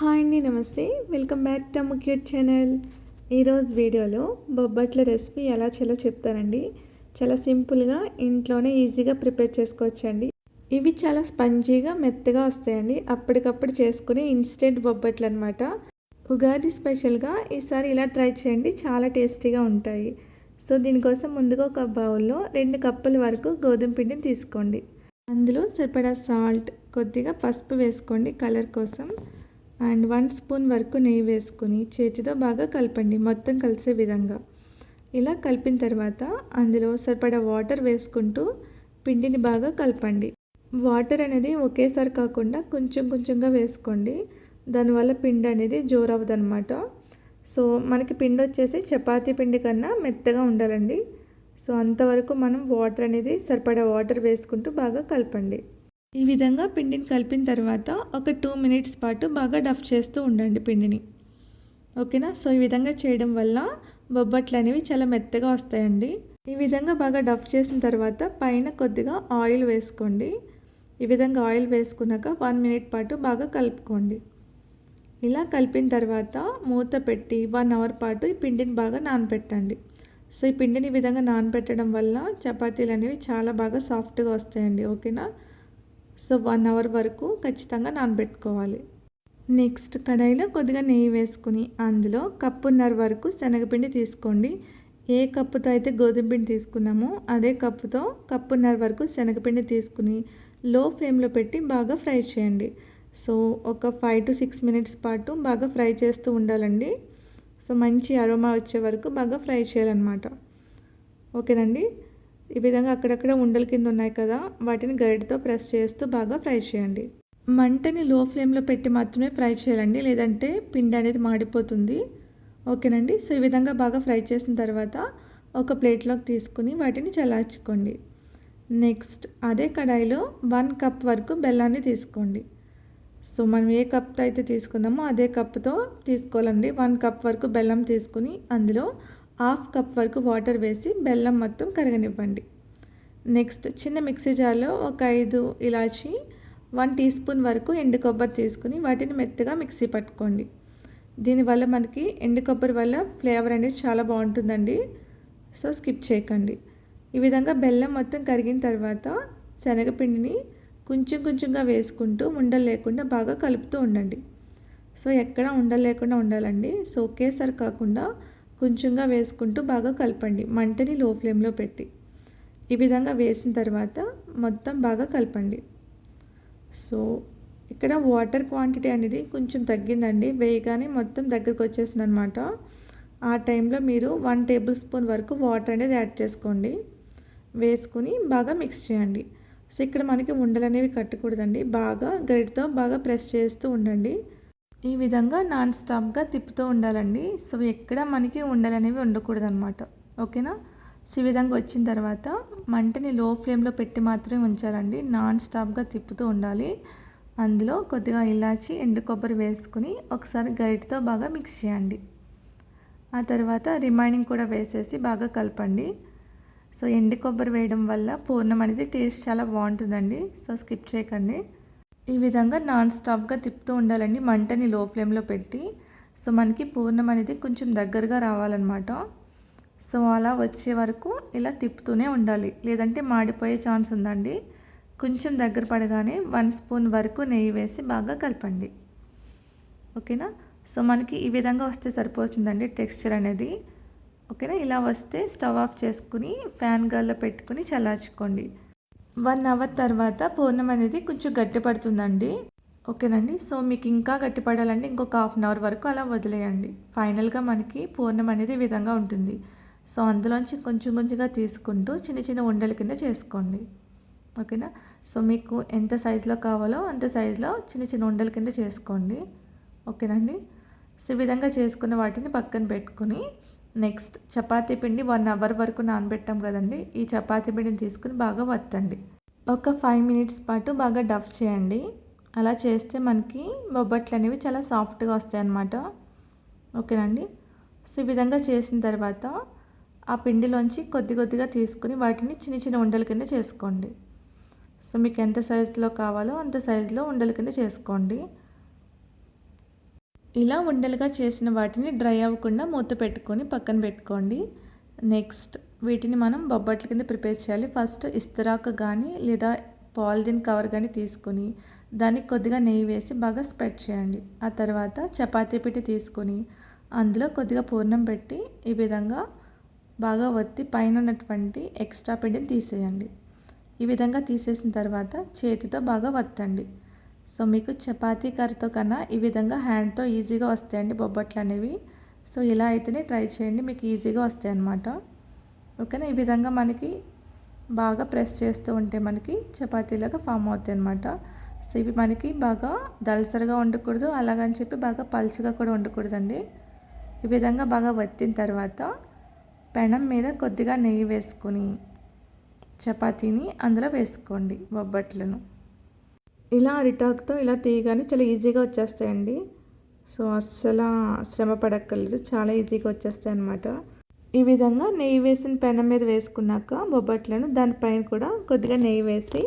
Hi అండి నమస్తే. Welcome back to ముఖ్యూట్ ఛానల్. ఈరోజు వీడియోలో బొబ్బట్ల రెసిపీ ఎలా చేయాలో చెప్తానండి. చాలా సింపుల్గా ఇంట్లోనే ఈజీగా ప్రిపేర్ చేసుకోవచ్చండి. ఇవి చాలా స్పంజీగా మెత్తగా వస్తాయండి. అప్పటికప్పుడు చేసుకునే ఇన్స్టెంట్ బొబ్బట్లు అనమాట ఉగాది స్పెషల్గా ఈసారి ఇలా ట్రై చేయండి. చాలా టేస్టీగా ఉంటాయి. సో దీనికోసం ముందుగా ఒక బౌల్లో రెండు కప్పుల వరకు గోధుమ పిండిని తీసుకోండి. అందులో సరిపడా సాల్ట్ కొద్దిగా పసుపు వేసుకోండి కలర్ కోసం. అండ్ వన్ స్పూన్ వరకు నెయ్యి వేసుకుని చేతితో బాగా కలపండి మొత్తం కలిసే విధంగా. ఇలా కలిపిన తర్వాత అందులో సరిపడా వాటర్ వేసుకుంటూ పిండిని బాగా కలపండి. వాటర్ అనేది ఒకేసారి కాకుండా కొంచెం కొంచెంగా వేసుకోండి. దానివల్ల పిండి అనేది జోరవదనమాట సో మనకి పిండి వచ్చేసి చపాతీ పిండి కన్నా మెత్తగా ఉండాలండి. సో అంతవరకు మనం వాటర్ అనేది సరిపడా వాటర్ వేసుకుంటూ బాగా కలపండి. ఈ విధంగా పిండిని కలిపిన తర్వాత ఒక టూ మినిట్స్ పాటు బాగా డఫ్ చేస్తూ ఉండండి పిండిని. ఓకేనా? సో ఈ విధంగా చేయడం వల్ల బొబ్బట్లు అనేవి చాలా మెత్తగా వస్తాయండి. ఈ విధంగా బాగా డఫ్ చేసిన తర్వాత పైన కొద్దిగా ఆయిల్ వేసుకోండి. ఈ విధంగా ఆయిల్ వేసుకున్నాక వన్ మినిట్ పాటు బాగా కలుపుకోండి. ఇలా కలిపిన తర్వాత మూత పెట్టి వన్ అవర్ పాటు ఈ పిండిని బాగా నానబెట్టండి సో ఈ పిండిని ఈ విధంగా నానబెట్టడం వల్ల చపాతీలు అనేవి చాలా బాగా సాఫ్ట్గా వస్తాయండి. ఓకేనా? సో వన్ అవర్ వరకు ఖచ్చితంగా నానబెట్టుకోవాలి. నెక్స్ట్ కడాయిలో కొద్దిగా నెయ్యి వేసుకుని అందులో కప్పున్నర వరకు శనగపిండి తీసుకోండి. ఏ కప్పుతో అయితే గోధుమ పిండి తీసుకున్నామో అదే కప్పుతో కప్పున్నర వరకు శనగపిండి తీసుకుని లో ఫ్లేమ్లో పెట్టి బాగా ఫ్రై చేయండి. సో ఒక ఫైవ్ టు సిక్స్ మినిట్స్ పాటు బాగా ఫ్రై చేస్తూ ఉండాలండి. సో మంచి అరోమా వచ్చే వరకు బాగా ఫ్రై చేయాలన్నమాట ఓకేనండి? ఈ విధంగా అక్కడక్కడ ఉండల కింద ఉన్నాయి కదా వాటిని గరిటతో ప్రెస్ చేస్తూ బాగా ఫ్రై చేయండి. మంటని లో ఫ్లేమ్లో పెట్టి మాత్రమే ఫ్రై చేయాలండి లేదంటే పిండి అనేది మాడిపోతుంది. ఓకేనండి? సో ఈ విధంగా బాగా ఫ్రై చేసిన తర్వాత ఒక ప్లేట్లోకి తీసుకుని వాటిని చల్లార్చుకోండి. నెక్స్ట్ అదే కడాయిలో వన్ కప్ వరకు బెల్లాన్ని తీసుకోండి. సో మనం ఏ కప్తో అయితే తీసుకున్నామో అదే కప్తో తీసుకోవాలండి. వన్ కప్ వరకు బెల్లం తీసుకుని అందులో హాఫ్ కప్ వరకు వాటర్ వేసి బెల్లం మొత్తం కరగనివ్వండి. నెక్స్ట్ చిన్న మిక్సీ జార్లో ఒక ఐదు ఇలాచి వన్ టీ స్పూన్ వరకు ఎండు కొబ్బరి తీసుకుని వాటిని మెత్తగా మిక్సీ పట్టుకోండి. దీనివల్ల మనకి ఎండు కొబ్బరి వల్ల ఫ్లేవర్ అనేది చాలా బాగుంటుందండి. సో స్కిప్ చేయకండి. ఈ విధంగా బెల్లం మొత్తం కరిగిన తర్వాత శనగపిండిని కొంచెం కొంచెంగా వేసుకుంటూ ఉండలు లేకుండా బాగా కలుపుతూ ఉండండి. సో ఎక్కడ ఉండలు లేకుండా ఉండాలండి. సో ఒకేసారి కాకుండా కొంచెంగా వేసుకుంటూ బాగా కలపండి. మంటని లో ఫ్లేమ్లో పెట్టి. ఈ విధంగా వేసిన తర్వాత మొత్తం బాగా కలపండి. సో ఇక్కడ వాటర్ క్వాంటిటీ అనేది కొంచెం తగ్గిందండి. వేయగానే మొత్తం దగ్గరకు వచ్చేసింది అనమాట ఆ టైంలో మీరు వన్ టేబుల్ స్పూన్ వరకు వాటర్ అనేది యాడ్ చేసుకోండి. వేసుకుని బాగా మిక్స్ చేయండి. సో ఇక్కడ మనకి ఉండలు అనేవి కట్టకూడదండి. బాగా గరిటతో బాగా ప్రెస్ చేస్తూ ఉండండి. ఈ విధంగా నాన్ స్టాప్గా తిప్పుతూ ఉండాలండి. సో ఎక్కడ మనకి ఉండలనేవి ఉండకూడదు అనమాట ఓకేనా? సో ఈ విధంగా వచ్చిన తర్వాత మంటని లో ఫ్లేమ్లో పెట్టి మాత్రమే ఉంచాలండి. నాన్ స్టాప్గా తిప్పుతూ ఉండాలి. అందులో కొద్దిగా ఇలాచి ఎండు కొబ్బరి వేసుకుని ఒకసారి గరిటతో బాగా మిక్స్ చేయండి. ఆ తర్వాత రిమైనింగ్ కూడా వేసేసి బాగా కలపండి. సో ఎండు కొబ్బరి వేయడం వల్ల పూర్ణం అనేది టేస్ట్ చాలా బాగుంటుందండి. సో స్కిప్ చేయకండి. ఈ విధంగా నాన్ స్టాప్గా తిప్పుతూ ఉండాలండి. మంటని లో ఫ్లేమ్లో పెట్టి సో మనకి పూర్ణం అనేది కొంచెం దగ్గరగా రావాలన్నమాట. సో అలా వచ్చే వరకు ఇలా తిప్పుతూనే ఉండాలి. లేదంటే మాడిపోయే ఛాన్స్ ఉందండి. కొంచెం దగ్గర పడగానే వన్ స్పూన్ వరకు నెయ్యి వేసి బాగా కలపండి. ఓకేనా? సో మనకి ఈ విధంగా వస్తే సరిపోతుందండి టెక్స్చర్ అనేది. ఓకేనా? ఇలా వస్తే స్టవ్ ఆఫ్ చేసుకుని ఫ్యాన్ గాల్లో పెట్టుకుని చల్లార్చుకోండి. వన్ అవర్ తర్వాత పూర్ణం అనేది కొంచెం గట్టి పడుతుందండి ఓకేనండి? సో మీకు ఇంకా గట్టిపడాలంటే ఇంకొక హాఫ్ అన్ అవర్ వరకు అలా వదిలేయండి. ఫైనల్గా మనకి పూర్ణం అనేది ఈ విధంగా ఉంటుంది. సో అందులోంచి కొంచెం కొంచెంగా తీసుకుంటూ చిన్న చిన్న ఉండల కింద చేసుకోండి. ఓకేనా? సో మీకు ఎంత సైజులో కావాలో అంత సైజులో చిన్న చిన్న ఉండల కింద చేసుకోండి. ఓకేనండి? సో ఈ విధంగా చేసుకున్న వాటిని పక్కన పెట్టుకుని నెక్స్ట్ చపాతీ పిండి వన్ అవర్ వరకు నానబెట్టాం కదండి. ఈ చపాతీ పిండిని తీసుకుని బాగా వత్తండి. ఒక ఫైవ్ మినిట్స్ పాటు బాగా డఫ్ చేయండి. అలా చేస్తే మనకి బొబ్బట్లు అనేవి చాలా సాఫ్ట్గా వస్తాయి అన్నమాట. ఓకేనండి? సో ఈ విధంగా చేసిన తర్వాత ఆ పిండిలోంచి కొద్ది కొద్దిగా తీసుకుని వాటిని చిన్న చిన్న ఉండల కింద చేసుకోండి. సో మీకు ఎంత సైజులో కావాలో అంత సైజులో ఉండల కింద చేసుకోండి. ఇలా ఉండలుగా చేసిన వాటిని డ్రై అవ్వకుండా మూత పెట్టుకొని పక్కన పెట్టుకోండి. నెక్స్ట్ వీటిని మనం బొబ్బట్ల కింద ప్రిపేర్ చేయాలి. ఫస్ట్ ఇస్తరాకు కానీ లేదా పాలిథిన్ కవర్ కానీ తీసుకొని దానికి కొద్దిగా నెయ్యి వేసి బాగా స్ప్రెడ్ చేయండి. ఆ తర్వాత చపాతీ పిట్టి తీసుకొని అందులో కొద్దిగా పూర్ణం పెట్టి ఈ విధంగా బాగా ఒత్తి పైన ఉన్నటువంటి ఎక్స్ట్రా పిండిని తీసేయండి. ఈ విధంగా తీసేసిన తర్వాత చేతితో బాగా వత్తండి. సో మీకు చపాతీ కర్రతో కన్నా ఈ విధంగా హ్యాండ్తో ఈజీగా వస్తాయండి బొబ్బట్లు అనేవి. సో ఇలా అయితేనే ట్రై చేయండి మీకు ఈజీగా వస్తాయి అన్నమాట. ఓకేనా? ఈ విధంగా మనకి బాగా ప్రెస్ చేస్తూ ఉంటే మనకి చపాతీలాగా ఫామ్ అవుతాయి అన్నమాట. సో ఇవి మనకి బాగా దలసరిగా ఉండకూడదు అలాగని చెప్పి బాగా పలుచగా కూడా ఉండకూడదండి ఈ విధంగా బాగా వత్తిన తర్వాత పెనం మీద కొద్దిగా నెయ్యి వేసుకొని చపాతీని అందులో వేసుకోండి బొబ్బట్లను. ఇలా రిటాక్తో ఇలా తీయగానే చాలా ఈజీగా వచ్చేస్తాయండి. సో అస్సలు శ్రమ పడక్కర్లేదు. చాలా ఈజీగా వచ్చేస్తాయి అన్నమాట. ఈ విధంగా నెయ్యి వేసిన పెనం మీద వేసుకున్నాక బొబ్బట్లను దానిపైన కూడా కొద్దిగా నెయ్యి వేసి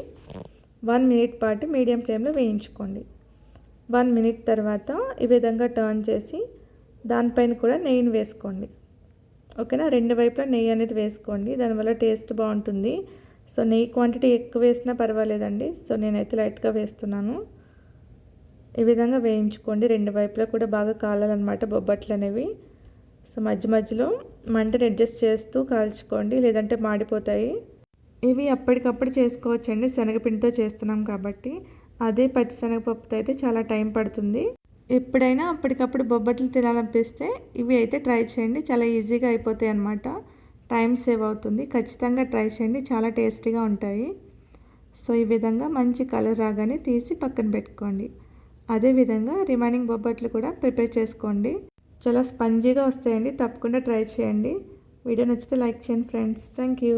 వన్ మినిట్ పాటు మీడియం ఫ్లేమ్లో వేయించుకోండి. వన్ మినిట్ తర్వాత ఈ విధంగా టర్న్ చేసి దానిపైన కూడా నెయ్యిని వేసుకోండి. ఓకేనా? రెండు వైపులా నెయ్యి అనేది వేసుకోండి. దానివల్ల టేస్ట్ బాగుంటుంది. సో నెయ్యి క్వాంటిటీ ఎక్కువ వేసినా పర్వాలేదండి. సో నేనైతే లైట్గా వేస్తున్నాను. ఈ విధంగా వేయించుకోండి. రెండు వైపులా కూడా బాగా కాలాలన్నమాట బొబ్బట్లు అనేవి. సో మధ్య మధ్యలో మంటని అడ్జస్ట్ చేస్తూ కాల్చుకోండి. లేదంటే మాడిపోతాయి. ఇవి అప్పటికప్పుడు చేసుకోవచ్చండి. శనగపిండితో చేస్తున్నాం కాబట్టి. అదే పచ్చిశనగపప్పుతో అయితే చాలా టైం పడుతుంది. ఎప్పుడైనా అప్పటికప్పుడు బొబ్బట్లు తినాలనిపిస్తే ఇవి అయితే ట్రై చేయండి. చాలా ఈజీగా అయిపోతాయి అన్నమాట టైం సేవ్ అవుతుంది. ఖచ్చితంగా ట్రై చేయండి. చాలా టేస్టీగా ఉంటాయి. సో ఈ విధంగా మంచి కలర్ రాగానే తీసి పక్కన పెట్టుకోండి. అదేవిధంగా రిమైనింగ్ బొబ్బట్లు కూడా ప్రిపేర్ చేసుకోండి. చాలా స్పంజీగా వస్తాయండి. తప్పకుండా ట్రై చేయండి. వీడియో నచ్చితే లైక్ చేయండి ఫ్రెండ్స్. Thank you.